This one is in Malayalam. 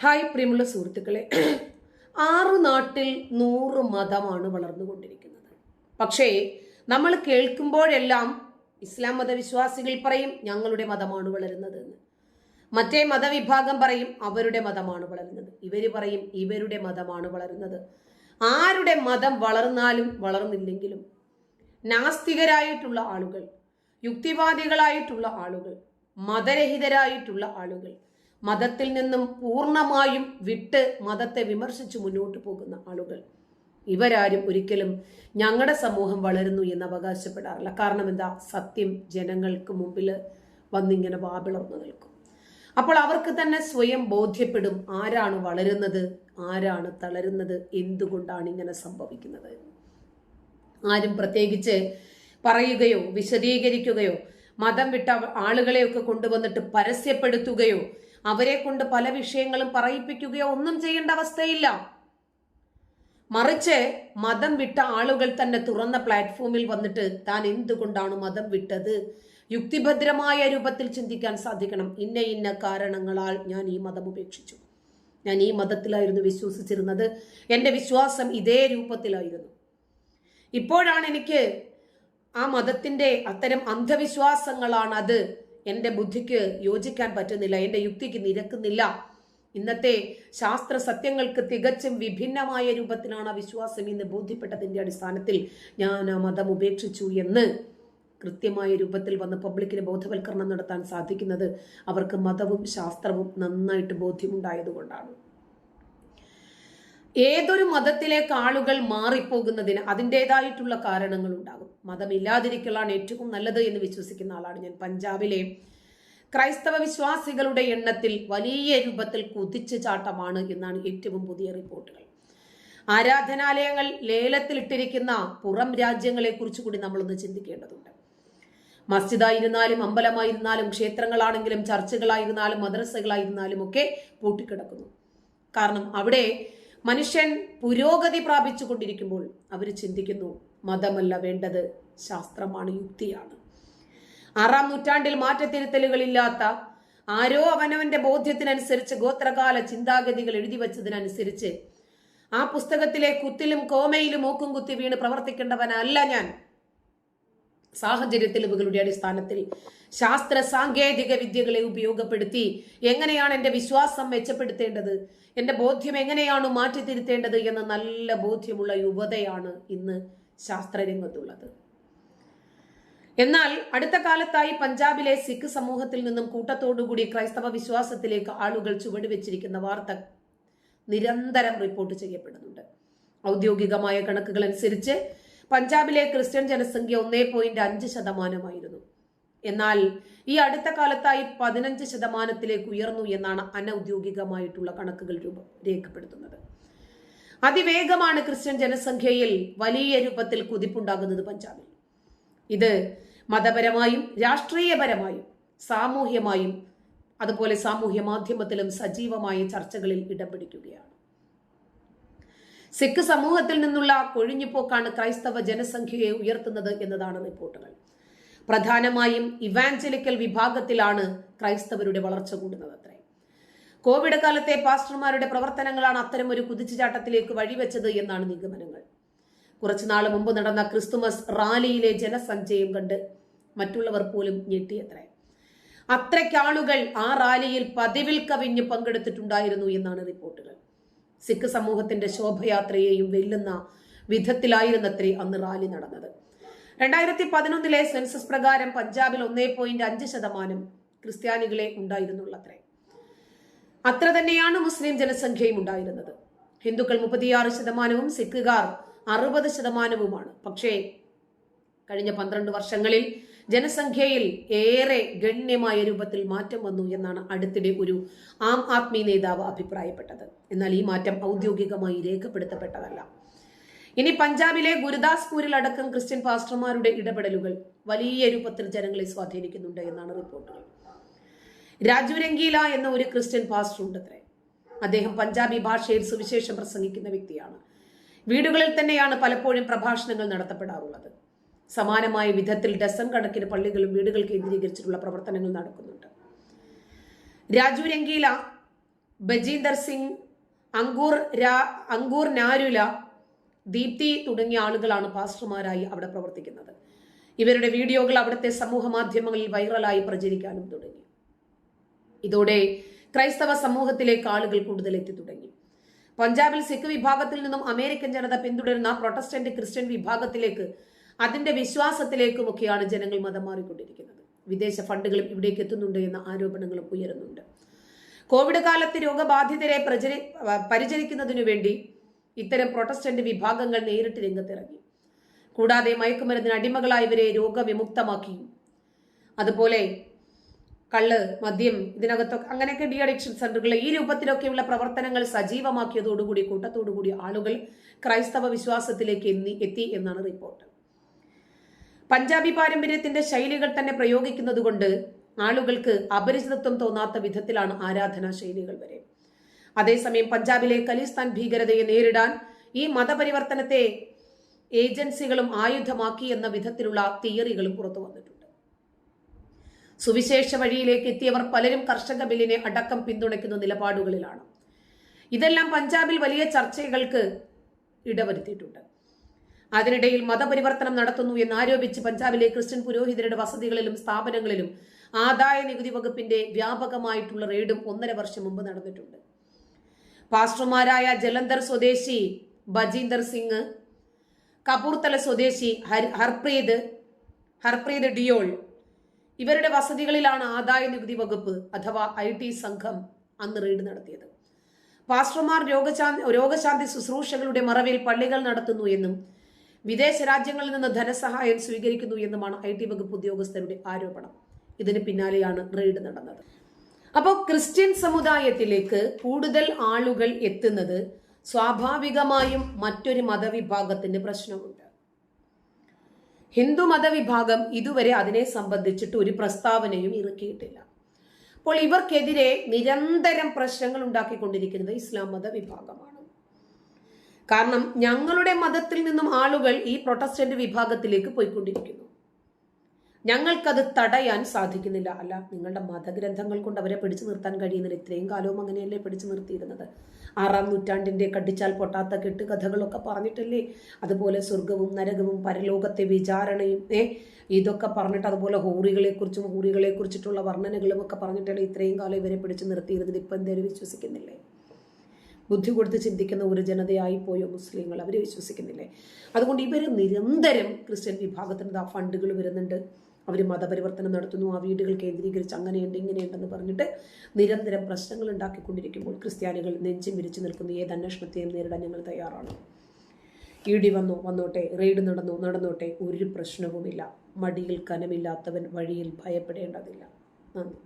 ഹായ് പ്രിയമുള്ള സുഹൃത്തുക്കളെ. ആറ് നാട്ടിൽ നൂറ് മതമാണ് വളർന്നുകൊണ്ടിരിക്കുന്നത്. പക്ഷേ നമ്മൾ കേൾക്കുമ്പോഴെല്ലാം ഇസ്ലാം മതവിശ്വാസികൾ പറയും ഞങ്ങളുടെ മതമാണ് വളരുന്നത് എന്ന് മറ്റേ മതവിഭാഗം പറയും അവരുടെ മതമാണ് വളരുന്നത്. ഇവർ പറയും ഇവരുടെ മതമാണ് വളരുന്നത്. ആരുടെ മതം വളർന്നാലും വളർന്നില്ലെങ്കിലും നാസ്തികരായിട്ടുള്ള ആളുകൾ യുക്തിവാദികളായിട്ടുള്ള ആളുകൾ മതരഹിതരായിട്ടുള്ള ആളുകൾ മതത്തിൽ നിന്നും പൂർണമായും വിട്ട് മതത്തെ വിമർശിച്ച് മുന്നോട്ട് പോകുന്ന ആളുകൾ. ഇവരാരും ഒരിക്കലും ഞങ്ങളുടെ സമൂഹം വളരുന്നു എന്ന് അവകാശപ്പെടാറില്ല. കാരണം എന്താ? സത്യം ജനങ്ങൾക്ക് മുമ്പിൽ വന്നിങ്ങനെ വാപിളർന്നു നിൽക്കും. അപ്പോൾ അവർക്ക് തന്നെ സ്വയം ബോധ്യപ്പെടും ആരാണ് വളരുന്നത് ആരാണ് തളരുന്നത് എന്തുകൊണ്ടാണ് ഇങ്ങനെ സംഭവിക്കുന്നത് ആരും പ്രത്യേകിച്ച് പറയുകയോ വിശദീകരിക്കുകയോ മതം വിട്ട ആളുകളെയൊക്കെ കൊണ്ടുവന്നിട്ട് പരസ്യപ്പെടുത്തുകയോ അവരെ കൊണ്ട് പല വിഷയങ്ങളും പറയിപ്പിക്കുകയോ ഒന്നും ചെയ്യേണ്ട അവസ്ഥയില്ല. മറിച്ച് മതം വിട്ട ആളുകൾ തന്നെ തുറന്ന പ്ലാറ്റ്ഫോമിൽ വന്നിട്ട് താൻ എന്തുകൊണ്ടാണ് മതം വിട്ടത്? യുക്തിഭദ്രമായ രൂപത്തിൽ ചിന്തിക്കാൻ സാധിക്കണം. ഇന്ന ഇന്ന കാരണങ്ങളാൽ ഞാൻ ഈ മതം ഉപേക്ഷിച്ചു. ഞാൻ ഈ മതത്തിലായിരുന്നു വിശ്വസിച്ചിരുന്നത്. എന്റെ വിശ്വാസം ഇതേ രൂപത്തിലായിരുന്നു. ഇപ്പോഴാണ് എനിക്ക് ആ മതത്തിന്റെ അത്തരം അന്ധവിശ്വാസങ്ങളാണ് അത് എന്റെ ബുദ്ധിക്ക് യോജിക്കാൻ പറ്റുന്നില്ല എന്റെ യുക്തിക്ക് നിരക്കുന്നില്ല. ഇന്നത്തെ ശാസ്ത്ര സത്യങ്ങൾക്ക് തികച്ചും വിഭിന്നമായ രൂപത്തിലാണ് വിശ്വാസം ഇന്ന് ബോധ്യപ്പെട്ടതിന്റെ അടിസ്ഥാനത്തിൽ ഞാൻ ആ മതം ഉപേക്ഷിച്ചു എന്ന് കൃത്യമായ രൂപത്തിൽ വന്ന് പബ്ലിക്കിന് ബോധവൽക്കരണം നടത്താൻ സാധിക്കുന്നത് അവർക്ക് മതവും ശാസ്ത്രവും നന്നായിട്ട് ബോധ്യമുണ്ടായതുകൊണ്ടാണ്. ഏതൊരു മതത്തിലേക്ക് ആളുകൾ മാറിപ്പോകുന്നതിന് അതിന്റെതായിട്ടുള്ള കാരണങ്ങൾ ഉണ്ടാകും മതമില്ലാതിരിക്കലാണ് ഏറ്റവും നല്ലത് എന്ന് വിശ്വസിക്കുന്ന ആളാണ് ഞാൻ. പഞ്ചാബിലെ ക്രൈസ്തവ വിശ്വാസികളുടെ എണ്ണത്തിൽ വലിയ രൂപത്തിൽ കുതിച്ചു ചാട്ടമാണ് എന്നാണ് ഏറ്റവും പുതിയ റിപ്പോർട്ടുകൾ. ആരാധനാലയങ്ങൾ ലേലത്തിലിട്ടിരിക്കുന്ന പുറം രാജ്യങ്ങളെ കുറിച്ച് കൂടി നമ്മളൊന്ന് ചിന്തിക്കേണ്ടതുണ്ട്. മസ്ജിദായിരുന്നാലും അമ്പലമായിരുന്നാലും ക്ഷേത്രങ്ങളാണെങ്കിലും ചർച്ചുകളായിരുന്നാലും മദ്രസകളായിരുന്നാലും ഒക്കെ പൂട്ടിക്കിടക്കുന്നു. കാരണം അവിടെ മനുഷ്യൻ പുരോഗതി പ്രാപിച്ചു കൊണ്ടിരിക്കുമ്പോൾ അവർ ചിന്തിക്കുന്നു മതമല്ല വേണ്ടത് ശാസ്ത്രമാണ് യുക്തിയാണ്. ആറാം നൂറ്റാണ്ടിൽ മാറ്റത്തിരുത്തലുകളില്ലാത്ത ആരോ അവനവന്റെ ബോധ്യത്തിനനുസരിച്ച് ഗോത്രകാല ചിന്താഗതികൾ എഴുതി വച്ചതിനനുസരിച്ച് ആ പുസ്തകത്തിലെ കുത്തിലും കോമയിലും മൂക്കും കുത്തി വീണ് പ്രവർത്തിക്കേണ്ടവനല്ല ഞാൻ. സാഹചര്യ തെളിവുകളുടെ അടിസ്ഥാനത്തിൽ ശാസ്ത്ര സാങ്കേതിക വിദ്യകളെ ഉപയോഗപ്പെടുത്തി എങ്ങനെയാണ് എന്റെ വിശ്വാസം മെച്ചപ്പെടുത്തേണ്ടത്? എന്റെ ബോധ്യം എങ്ങനെയാണ് മാറ്റിത്തിരുത്തേണ്ടത് എന്ന നല്ല ബോധ്യമുള്ള യുവതയാണ് ഇന്ന് ശാസ്ത്രരംഗത്തുള്ളത്. എന്നാൽ അടുത്ത കാലത്തായി പഞ്ചാബിലെ സിഖ് സമൂഹത്തിൽ നിന്നും കൂട്ടത്തോടുകൂടി ക്രൈസ്തവ വിശ്വാസത്തിലേക്ക് ആളുകൾ ചുവടുവെച്ചിരിക്കുന്ന വാർത്ത നിരന്തരം റിപ്പോർട്ട് ചെയ്യപ്പെടുന്നുണ്ട്. ഔദ്യോഗികമായ കണക്കുകൾ അനുസരിച്ച് പഞ്ചാബിലെ ക്രിസ്ത്യൻ ജനസംഖ്യ ഒന്നേ പോയിന്റ് അഞ്ച് ശതമാനമായിരുന്നു. എന്നാൽ ഈ അടുത്ത കാലത്തായി പതിനഞ്ച് ശതമാനത്തിലേക്ക് ഉയർന്നു എന്നാണ് അനൌദ്യോഗികമായിട്ടുള്ള കണക്കുകൾ രൂപ രേഖപ്പെടുത്തുന്നത്. അതിവേഗമാണ് ക്രിസ്ത്യൻ ജനസംഖ്യയിൽ വലിയ രൂപത്തിൽ കുതിപ്പുണ്ടാകുന്നത് പഞ്ചാബിൽ. ഇത് മതപരമായും രാഷ്ട്രീയപരമായും സാമൂഹ്യമായും അതുപോലെ സാമൂഹ്യ മാധ്യമത്തിലും സജീവമായ ചർച്ചകളിൽ ഇടം പിടിക്കുകയാണ്. സിഖ് സമൂഹത്തിൽ നിന്നുള്ള കൊഴിഞ്ഞുപോക്കാണ് ക്രൈസ്തവ ജനസംഖ്യയെ ഉയർത്തുന്നത് എന്നതാണ് റിപ്പോർട്ടുകൾ. പ്രധാനമായും ഇവാഞ്ചലിക്കൽ വിഭാഗത്തിലാണ് ക്രൈസ്തവരുടെ വളർച്ച കൂടുന്നത് അത്രേ. കോവിഡ് കാലത്തെ പാസ്റ്റർമാരുടെ പ്രവർത്തനങ്ങളാണ് അത്തരം ഒരു കുതിച്ചുചാട്ടത്തിലേക്ക് വഴിവെച്ചത് എന്നാണ് നിഗമനങ്ങൾ. കുറച്ചുനാൾ മുമ്പ് നടന്ന ക്രിസ്തുമസ് റാലിയിലെ ജനസഞ്ചയം കണ്ട് മറ്റുള്ളവർ പോലും ഞെട്ടിയത്രേ. അത്രയ്ക്കാളുകൾ ആ റാലിയിൽ പതിവിൽ കവിഞ്ഞ് പങ്കെടുത്തിട്ടുണ്ടായിരുന്നു എന്നാണ് റിപ്പോർട്ടുകൾ. സിഖ് സമൂഹത്തിന്റെ ശോഭയാത്രയെയും വെല്ലുന്ന വിധത്തിലായിരുന്നത്രേ അന്ന് റാലി നടന്നത്. രണ്ടായിരത്തി പതിനൊന്നിലെ സെൻസസ് പ്രകാരം പഞ്ചാബിൽ ഒന്നേ പോയിന്റ് അഞ്ച് ശതമാനം ക്രിസ്ത്യാനികളെ ഉണ്ടായിരുന്നുള്ളത്രേ. അത്ര തന്നെയാണ് മുസ്ലിം ജനസംഖ്യയും ഉണ്ടായിരുന്നത്. ഹിന്ദുക്കൾ മുപ്പത്തിയാറ് ശതമാനവും സിഖുകാർ അറുപത് ശതമാനവുമാണ്. പക്ഷേ കഴിഞ്ഞ പന്ത്രണ്ട് വർഷങ്ങളിൽ ജനസംഖ്യയിൽ ഏറെ ഗണ്യമായ രൂപത്തിൽ മാറ്റം വന്നു എന്നാണ് അടുത്തിടെ ഒരു ആം ആദ്മി നേതാവ് അഭിപ്രായപ്പെട്ടത്. എന്നാൽ ഈ മാറ്റം ഔദ്യോഗികമായി രേഖപ്പെടുത്തപ്പെട്ടതല്ല. ഇനി പഞ്ചാബിലെ ഗുരുദാസ്പൂരിൽ അടക്കം ക്രിസ്ത്യൻ പാസ്റ്റർമാരുടെ ഇടപെടലുകൾ വലിയ രൂപത്തിൽ ജനങ്ങളെ സ്വാധീനിക്കുന്നുണ്ട് എന്നാണ് റിപ്പോർട്ടുകൾ. രാജു എന്ന ഒരു ക്രിസ്ത്യൻ പാസ്റ്റർ ഉണ്ടത്രേ. അദ്ദേഹം പഞ്ചാബി ഭാഷയിൽ സുവിശേഷം പ്രസംഗിക്കുന്ന വ്യക്തിയാണ്. വീടുകളിൽ തന്നെയാണ് പലപ്പോഴും പ്രഭാഷണങ്ങൾ നടത്തപ്പെടാറുള്ളത്. സമാനമായ വിധത്തിൽ ഡസൻ കണക്കിന് പള്ളികളും വീടുകൾ കേന്ദ്രീകരിച്ചിട്ടുള്ള പ്രവർത്തനങ്ങൾ നടക്കുന്നുണ്ട്. രാജു രംഗീല ബജീന്ദർ സിംഗ് അങ്കൂർ രാ അങ്കൂർ നാരുല ദീപ്തി തുടങ്ങിയ ആളുകളാണ് പാസ്റ്റർമാരായി അവിടെ പ്രവർത്തിക്കുന്നത്. ഇവരുടെ വീഡിയോകൾ അവിടുത്തെ സമൂഹ മാധ്യമങ്ങളിൽ വൈറലായി പ്രചരിക്കാനും തുടങ്ങി. ഇതോടെ ക്രൈസ്തവ സമൂഹത്തിലേക്ക് ആളുകൾ കൂടുതൽ എത്തി തുടങ്ങി. പഞ്ചാബിൽ സിഖ് വിഭാഗത്തിൽ നിന്നും അമേരിക്കൻ ജനത പിന്തുടരുന്ന പ്രൊട്ടസ്റ്റന്റ് ക്രിസ്ത്യൻ വിഭാഗത്തിലേക്ക് അതിന്റെ വിശ്വാസത്തിലേക്കുമൊക്കെയാണ് ജനങ്ങൾ മതം മാറിക്കൊണ്ടിരിക്കുന്നത്. വിദേശ ഫണ്ടുകളും ഇവിടേക്ക് എത്തുന്നുണ്ട് എന്ന ആരോപണങ്ങളും ഉയരുന്നുണ്ട്. കോവിഡ് കാലത്ത് രോഗബാധിതരെ പ്രചരി പരിചരിക്കുന്നതിനു വേണ്ടി ഇത്തരം പ്രൊട്ടസ്റ്റന്റ് വിഭാഗങ്ങൾ നേരിട്ട് രംഗത്തിറങ്ങി. കൂടാതെ മയക്കുമരുന്നിന് അടിമകളായവരെ രോഗവിമുക്തമാക്കി. അതുപോലെ കള്ള് മദ്യം ഇതിനകത്തൊക്കെ അങ്ങനെയൊക്കെ ഡി അഡിക്ഷൻ സെന്ററുകൾ ഈ രൂപത്തിലൊക്കെയുള്ള പ്രവർത്തനങ്ങൾ സജീവമാക്കിയതോടുകൂടി കൂട്ടത്തോടുകൂടി ആളുകൾ ക്രൈസ്തവ വിശ്വാസത്തിലേക്ക് എന്നി എത്തി എന്നാണ് റിപ്പോർട്ട്. പഞ്ചാബി പാരമ്പര്യത്തിന്റെ ശൈലികൾ തന്നെ പ്രയോഗിക്കുന്നത് കൊണ്ട് ആളുകൾക്ക് അപരിചിതത്വം തോന്നാത്ത വിധത്തിലാണ് ആരാധനാ ശൈലികൾ വരെ. അതേസമയം പഞ്ചാബിലെ ഖലിസ്ഥാൻ ഭീകരതയെ നേരിടാൻ ഈ മതപരിവർത്തനത്തെ ഏജൻസികളും ആയുധമാക്കി എന്ന വിധത്തിലുള്ള തിയറികളും പുറത്തു വന്നിട്ടുണ്ട്. സുവിശേഷ വഴിയിലേക്ക് എത്തിയവർ പലരും കർഷക ബില്ലിനെ അടക്കം പിന്തുണയ്ക്കുന്ന നിലപാടുകളിലാണ്. ഇതെല്ലാം പഞ്ചാബിൽ വലിയ ചർച്ചകൾക്ക് ഇടവരുത്തിയിട്ടുണ്ട്. അതിനിടയിൽ മതപരിവർത്തനം നടത്തുന്നു എന്നാരോപിച്ച് പഞ്ചാബിലെ ക്രിസ്ത്യൻ പുരോഹിതരുടെ വസതികളിലും സ്ഥാപനങ്ങളിലും ആദായ നികുതി വകുപ്പിന്റെ വ്യാപകമായിട്ടുള്ള റെയ്ഡും ഒന്നര വർഷം മുമ്പ് നടന്നിട്ടുണ്ട്. പാസ്റ്റർമാരായ ജലന്ധർ സ്വദേശി ബജീന്ദർ സിംഗ് കപൂർത്തല സ്വദേശി ഹർപ്രീത് ഹർപ്രീത് ഡിയോൾ ഇവരുടെ വസതികളിലാണ് ആദായ നികുതി വകുപ്പ് അഥവാ ഐ ടി സംഘം അന്ന് റെയ്ഡ് നടത്തിയത്. പാസ്റ്റർമാർ രോഗശാന്തി രോഗശാന്തി ശുശ്രൂഷകളുടെ മറവിൽ പള്ളികൾ നടത്തുന്നു എന്നും വിദേശ രാജ്യങ്ങളിൽ നിന്ന് ധനസഹായം സ്വീകരിക്കുന്നു എന്നുമാണ് ഐ ടി വകുപ്പ് ഉദ്യോഗസ്ഥരുടെ ആരോപണം. ഇതിന് പിന്നാലെയാണ് റെയ്ഡ് നടന്നത്. അപ്പോൾ ക്രിസ്ത്യൻ സമുദായത്തിലേക്ക് കൂടുതൽ ആളുകൾ എത്തുന്നത് സ്വാഭാവികമായും മറ്റൊരു മതവിഭാഗത്തിന്റെ പ്രശ്നമുണ്ട്. ഹിന്ദു മതവിഭാഗം ഇതുവരെ അതിനെ സംബന്ധിച്ചിട്ട് ഒരു പ്രസ്താവനയും ഇറക്കിയിട്ടില്ല. അപ്പോൾ ഇവർക്കെതിരെ നിരന്തരം പ്രശ്നങ്ങൾ ഉണ്ടാക്കിക്കൊണ്ടിരിക്കുന്നത് ഇസ്ലാം മതവിഭാഗമാണ്. കാരണം ഞങ്ങളുടെ മതത്തിൽ നിന്നും ആളുകൾ ഈ പ്രൊട്ടസ്റ്റന്റ് വിഭാഗത്തിലേക്ക് പോയിക്കൊണ്ടിരിക്കുന്നു. ഞങ്ങൾക്കത് തടയാൻ സാധിക്കുന്നില്ല. അല്ല നിങ്ങളുടെ മതഗ്രന്ഥങ്ങൾ കൊണ്ട് അവരെ പിടിച്ചു നിർത്താൻ കഴിയുന്നില്ല. ഇത്രയും കാലവും അങ്ങനെയല്ലേ പിടിച്ചു നിർത്തിയിരുന്നത്? ആറാം നൂറ്റാണ്ടിന്റെ കടിച്ചാൽ പൊട്ടാത്ത കെട്ട് കഥകളൊക്കെ പറഞ്ഞിട്ടല്ലേ? അതുപോലെ സ്വർഗവും നരകവും പരലോകത്തെ വിചാരണയും ഏ? ഇതൊക്കെ പറഞ്ഞിട്ട് അതുപോലെ ഹൂറികളെ കുറിച്ചും ഹൂറികളെ കുറിച്ചിട്ടുള്ള വർണനകളും ഒക്കെ പറഞ്ഞിട്ടല്ലേ ഇത്രയും കാലം ഇവരെ പിടിച്ചു നിർത്തിയിരുന്നത്? ഇപ്പം എന്തേലും വിശ്വസിക്കുന്നില്ലേ? ബുദ്ധി കൊടുത്ത് ചിന്തിക്കുന്ന ഒരു ജനതയായി പോയോ മുസ്ലിങ്ങൾ? അവർ വിശ്വസിക്കുന്നില്ലേ? അതുകൊണ്ട് ഇവർ നിരന്തരം ക്രിസ്ത്യൻ വിഭാഗത്തിന് ആ ഫണ്ടുകൾ വരുന്നുണ്ട്. അവർ മതപരിവർത്തനം നടത്തുന്നു ആ വീടുകൾ കേന്ദ്രീകരിച്ച് അങ്ങനെയുണ്ട് ഇങ്ങനെയുണ്ടെന്ന് പറഞ്ഞിട്ട് നിരന്തരം പ്രശ്നങ്ങൾ ഉണ്ടാക്കിക്കൊണ്ടിരിക്കുമ്പോൾ ക്രിസ്ത്യാനികൾ നെഞ്ചും വിരിച്ചു നിൽക്കുന്ന ഏത് അന്വേഷണത്തെയും നേരിടാൻ ഞങ്ങൾ തയ്യാറാണ്. ഇടി വന്നു വന്നോട്ടെ റെയ്ഡ് നടന്നു നടന്നോട്ടെ ഒരു പ്രശ്നവുമില്ല. മടിയിൽ കനമില്ലാത്തവൻ വഴിയിൽ ഭയപ്പെടേണ്ടതില്ല. നന്ദി.